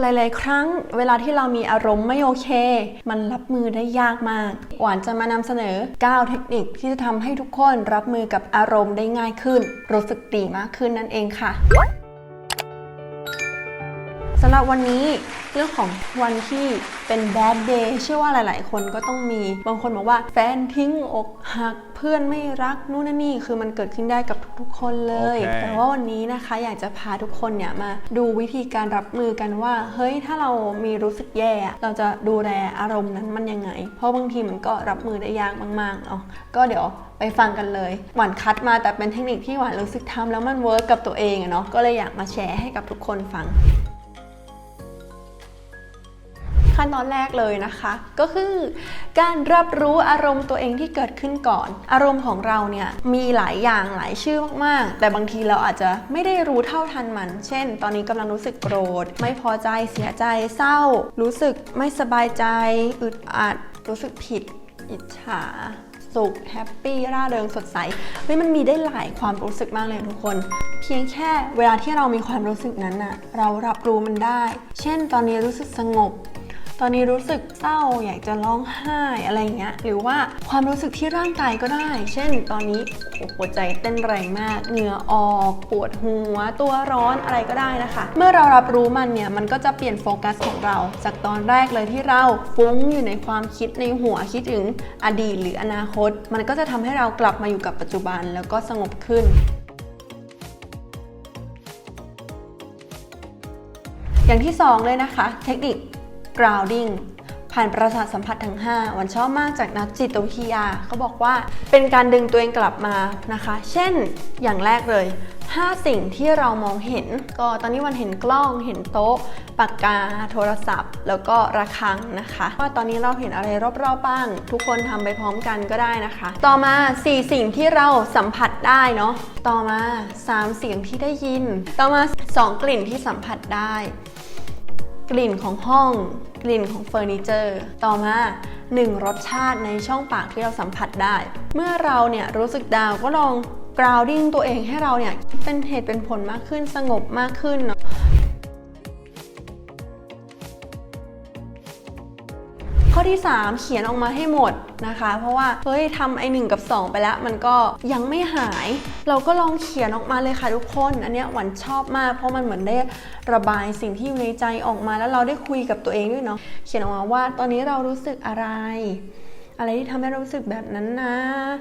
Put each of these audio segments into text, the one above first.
หลาย ๆ ครั้งเวลาที่เรามีอารมณ์ไม่โอเค มันรับมือได้ยากมาก หวานจะมานำเสนอ 9 เทคนิคที่จะทำให้ทุกคนรับมือกับอารมณ์ได้ง่ายขึ้น รู้สึกดีมากขึ้นนั่นเองค่ะ สำหรับวันนี้เรื่องของวันที่เป็น bad day เชื่อว่าหลาย ๆ คนก็ต้องมี บางคนบอกว่าแฟนทิ้งอกหักเพื่อนไม่รักนู่นนนนี่คือมันเกิดขึ้นได้กับทุก ๆ คนเลยโอเคแต่ว่าวันนี้นะคะอยากจะพาทุกคนเนี่ยมาดูวิธีการรับมือกันว่า เฮ้ยถ้าเรามีรู้สึกแย่อะเราจะดูแลอารมณ์นั้นมันยังไง เพราะบางทีมันก็รับมือได้ยากมากๆเนาะก็เดี๋ยวไปฟังกันเลย หวานคัดมาแต่เป็นเทคนิคที่หวานรู้สึกทำแล้วมันเวิร์กกับตัวเองอะเนาะก็เลยอยากมาแชร์ให้กับทุกคนฟัง ขั้นตอนแรกเลยนะคะ ก็คือการรับรู้อารมณ์ตัวเองที่เกิดขึ้นก่อน อารมณ์ของเราเนี่ยมีหลายอย่างหลายชื่อมากๆ แต่บางทีเราอาจจะไม่ได้รู้เท่าทันมัน เช่น ตอนนี้กำลังรู้สึกโกรธ ไม่พอใจเสียใจเศร้า รู้สึกไม่สบายใจ อึดอัด รู้สึกผิด อิจฉาสุขแฮปปี้ร่าเริงสดใสเฮ้ยมันมีได้หลายความรู้สึกมากเลยทุกคน เพียงแค่เวลาที่เรามีความรู้สึกนั้นน่ะเรารับรู้มันได้ เช่น ตอนนี้รู้สึกสงบ ตอนนี้รู้สึกเศร้าอยากจะร้องไห้อะไรเงี้ยหรือว่าความรู้สึกที่ร่างกายก็ได้ เช่น ตอนนี้หัวใจเต้นแรงมากเหงื่อออกปวดหัว ตัวร้อนอะไรก็ได้นะคะ เมื่อเรารับรู้มันเนี่ยมันก็จะเปลี่ยนโฟกัสของเรา จากตอนแรกเลยที่เราฟุ้งอยู่ในความคิดในหัวคิดถึงอดีตหรืออนาคต มันก็จะทำให้เรากลับมาอยู่กับปัจจุบันแล้วก็สงบขึ้นอย่างที่ 2 เลยนะคะ เทคนิค grounding ผ่านประสาทสัมผัสทั้ง 5 วันชอบมากจากนักจิตวิทยาเขาบอกว่าเป็นการดึงตัวเองกลับมานะคะ เช่นอย่างแรกเลย 5 สิ่งที่เรามองเห็น ก็ตอนนี้วันเห็นกล้องเห็นโต๊ะ ปากกา โทรศัพท์ แล้วก็ระฆังนะคะ ว่าตอนนี้เราเห็นอะไรรอบๆบ้าง ทุกคนทำไปพร้อมกันก็ได้นะคะ ต่อมา 4 สิ่งที่เราสัมผัสได้เนาะต่อมา 3 เสียงที่ได้ยิน ต่อมา 2 กลิ่นที่สัมผัสได้ กลิ่นของห้อง กลิ่นของเฟอร์นิเจอร์ ต่อมา 1 รสชาติในช่องปากที่เราสัมผัสได้ เมื่อเราเนี่ยรู้สึกดาวก็ลองกราวดิ้งตัวเองให้เราเนี่ยเป็นเหตุเป็นผลมากขึ้นสงบมากขึ้นเนาะ ข้อที่ 3 เขียนออกมาให้หมดนะคะ เพราะว่าเฮ้ยทำไอหนึ่งกับ 2 ไปแล้ว มันก็ยังไม่หาย เราก็ลองเขียนออกมาเลยค่ะทุกคน อันเนี้ยหวันชอบมาก เพราะมันเหมือนได้ระบายสิ่งที่อยู่ในใจออกมาแล้วเราได้คุยกับตัวเองด้วยเนาะเขียนออกมาว่าตอนนี้เรารู้สึกอะไร อะไรที่ทำให้เรารู้สึกแบบนั้นนะ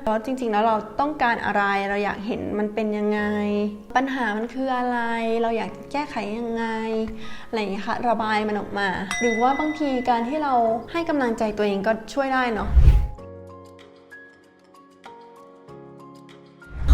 แล้วจริง ๆ แล้วเราต้องการอะไรเราอยากเห็นมันเป็นยังไง ปัญหามันคืออะไร เราอยากแก้ไขยังไงอะไรอย่างเงี้ยค่ะระบายมันออกมา หรือว่าบางทีการที่เราให้กำลังใจตัวเองก็ช่วยได้เนาะ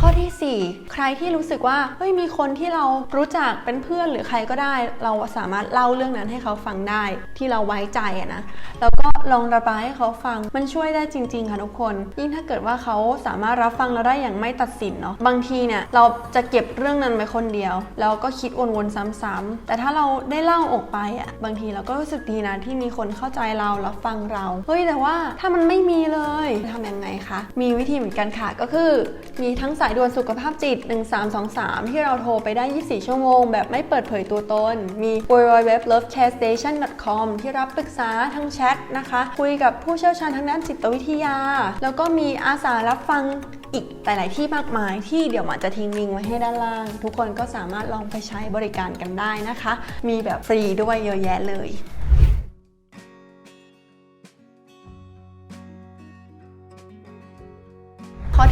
ข้อที่ 4 ใครที่รู้สึกว่าเฮ้ยมีคนที่เรารู้จักเป็นเพื่อนหรือใครก็ได้ เราสามารถเล่าเรื่องนั้นให้เขาฟังได้ที่เราไว้ใจอะนะแล้ว ก็ลองระบายให้เขาฟัง มันช่วยได้จริง ๆ ค่ะทุกคน ยิ่งถ้าเกิดว่าเขาสามารถรับฟังเราได้อย่างไม่ตัดสินเนาะ บางทีเนี่ยเราจะเก็บเรื่องนั้นไว้คนเดียว แล้วก็คิดวนๆซ้ำๆแต่ถ้าเราได้เล่าออกไปอะบางทีเราก็รู้สึกดีนะที่มีคนเข้าใจเรารับฟังเรา เฮ้ยแต่ว่าถ้ามันไม่มีเลยทำยังไงคะ มีวิธีเหมือนกันค่ะก็คือมีทั้งสายด่วนสุขภาพจิต 1323 ที่เราโทรไปได้ 24 ชั่วโมง แบบไม่เปิดเผยตัวตน มี w w w l o v e c h a r e s t a t i o n c o m ที่รับปรึกษาทั้งแชทนะคะ คุยกับผู้เชี่ยวชาญทางด้านจิตวิทยา แล้วก็มีอาสารับฟังอีกหลาย ๆ ที่มากมายที่เดี๋ยวหมันจะทิ้งลิงก์ไว้ให้ด้านล่าง ทุกคนก็สามารถลองไปใช้บริการกันได้นะคะ มีแบบฟรีด้วยเยอะแยะเลย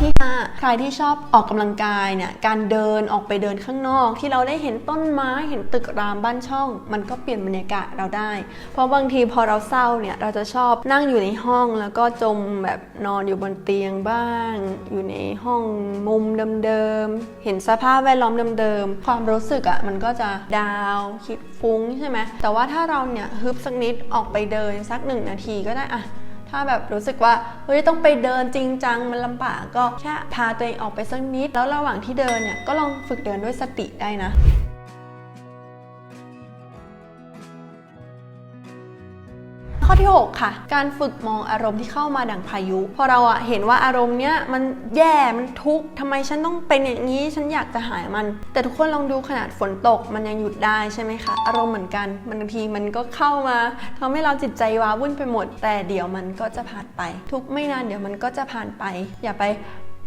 ที่5ใครที่ชอบออกกำลังกายเนี่ยการเดินออกไปเดินข้างนอก ที่เราได้เห็นต้นไม้เห็นตึกรามบ้านช่อง มันก็เปลี่ยนบรรยากาศเราได้ เพราะบางทีพอเราเศร้าเนี่ยเราจะชอบนั่งอยู่ในห้องแล้วก็จมแบบนอนอยู่บนเตียงบ้าง อยู่ในห้องมุมเดิมๆเห็นสภาพแวดล้อมเดิมๆความรู้สึกอะ่ะมันก็จะดาวคิดฟุ้งใช่ไหมแต่ว่าถ้าเราเนี่ยฮึบสักนิดออกไปเดินสักหนึ่งนาทีก็ได้อะ ถ้าแบบรู้สึกว่าเฮ้ยต้องไปเดินจริงจังมันลำบากก็แค่พาตัวเองออกไปสักนิด แล้วระหว่างที่เดินเนี่ยก็ลองฝึกเดินด้วยสติได้นะ ข้อที่ 6 ค่ะ การฝึกมองอารมณ์ที่เข้ามาดังพายุ พอเราอะเห็นว่าอารมณ์เนี้ยมันแย่มันทุกข์ทำไมฉันต้องเป็นอย่างนี้ฉันอยากจะหายมัน แต่ทุกคนลองดูขนาดฝนตกมันยังหยุดได้ใช่ไหมคะอารมณ์เหมือนกันบางทีมันก็เข้ามาทำให้เราจิตใจว้าวุ่นไปหมด แต่เดี๋ยวมันก็จะผ่านไป ทุกไม่นานเดี๋ยวมันก็จะผ่านไป อย่าไป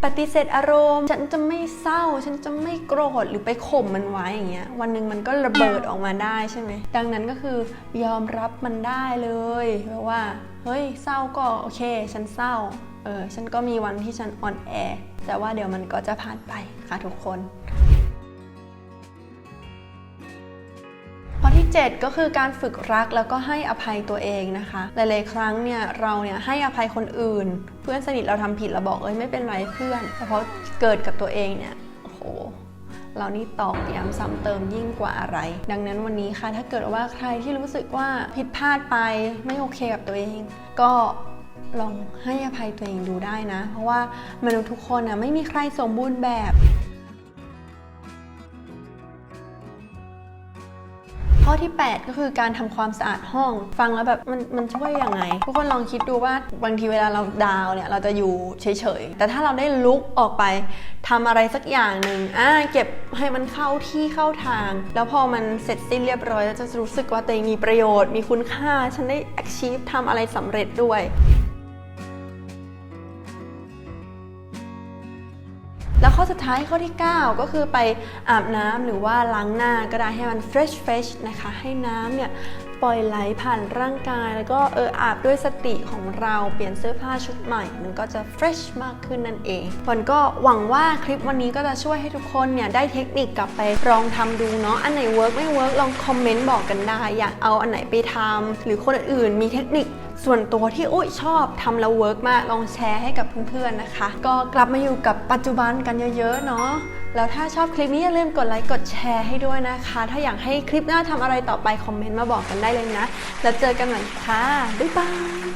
ปฏิเสธอารมณ์ ฉันจะไม่เศร้า ฉันจะไม่โกรธหรือไปข่มมันไว้อย่างเงี้ย วันหนึ่งมันก็ระเบิดออกมาได้ใช่ไหม ดังนั้นก็คือยอมรับมันได้เลยเพราะว่า เฮ้ย เศร้าก็โอเค ฉันเศร้า เออ ฉันก็มีวันที่ฉันอ่อนแอ แต่ว่าเดี๋ยวมันก็จะผ่านไปค่ะทุกคนข้อที่ 7 ก็คือการฝึกรักแล้วก็ให้อภัยตัวเองนะคะ หลาย ๆ ครั้งเนี่ยเราเนี่ยให้อภัยคนอื่น เพื่อนสนิทเราทำผิดเราบอกเอ้ยไม่เป็นไรเพื่อนแต่พอเกิดกับตัวเองเนี่ยโอ้โหเรานี่ตอกย้ำซ้ำเติมยิ่งกว่าอะไร ดังนั้นวันนี้ค่ะถ้าเกิดว่าใครที่รู้สึกว่าผิดพลาดไปไม่โอเคกับตัวเอง ก็ลองให้อภัยตัวเองดูได้นะ เพราะว่ามนุษย์ทุกคนนะไม่มีใครสมบูรณ์แบบ อที่ 8 ก็คือการทำความสะอาดห้อง ฟังแล้วแบบมันมันช่วยยังไง ทุกคนลองคิดดูว่าบางทีเวลาเราดาวเนี่ยเราจะอยู่เฉยๆ แต่ถ้าเราได้ลุกออกไปทำอะไรสักอย่างหนึ่งอ่าเก็บให้มันเข้าที่เข้าทาง แล้วพอมันเสร็จสิ้นเรียบร้อย แล้วจะรู้สึกว่าตัวเองมีประโยชน์ มีคุณค่า ฉันได้ achieve ทำอะไรสำเร็จด้วย อสุดท้ายข้อที่ 9 ก็คือไปอาบน้ำหรือว่าล้างหน้าก็ได้ให้มัน fresh fresh นะคะ ให้น้ำเนี่ยปล่อยไหลผ่านร่างกาย แล้วก็เอออาบด้วยสติของเราเปลี่ยนเสื้อผ้าชุดใหม่ มันก็จะ fresh มากขึ้นนั่นเองฝนก็หวังว่าคลิปวันนี้ก็จะช่วยให้ทุกคนเนี่ยได้เทคนิคกลับไปลองทำดูเนาะอันไหนเวิร์กไม่เวิร์กลองคอมเมนต์บอกกันได้ อยากเอาอันไหนไปทำหรือคนอื่นมีเทคนิค ส่วนตัวที่อุ้ยชอบทำแล้วเวิร์กมากลองแชร์ให้กับเพื่อนๆนะคะ ก็กลับมาอยู่กับปัจจุบันกันเยอะๆเนาะแล้วถ้าชอบคลิปนี้อย่าลืมกดไลค์กดแชร์ให้ด้วยนะคะ ถ้าอยากให้คลิปหน้าทำอะไรต่อไปคอมเมนต์มาบอกกันได้เลยนะ แล้วเจอกันใหม่ค่ะบ๊ายบาย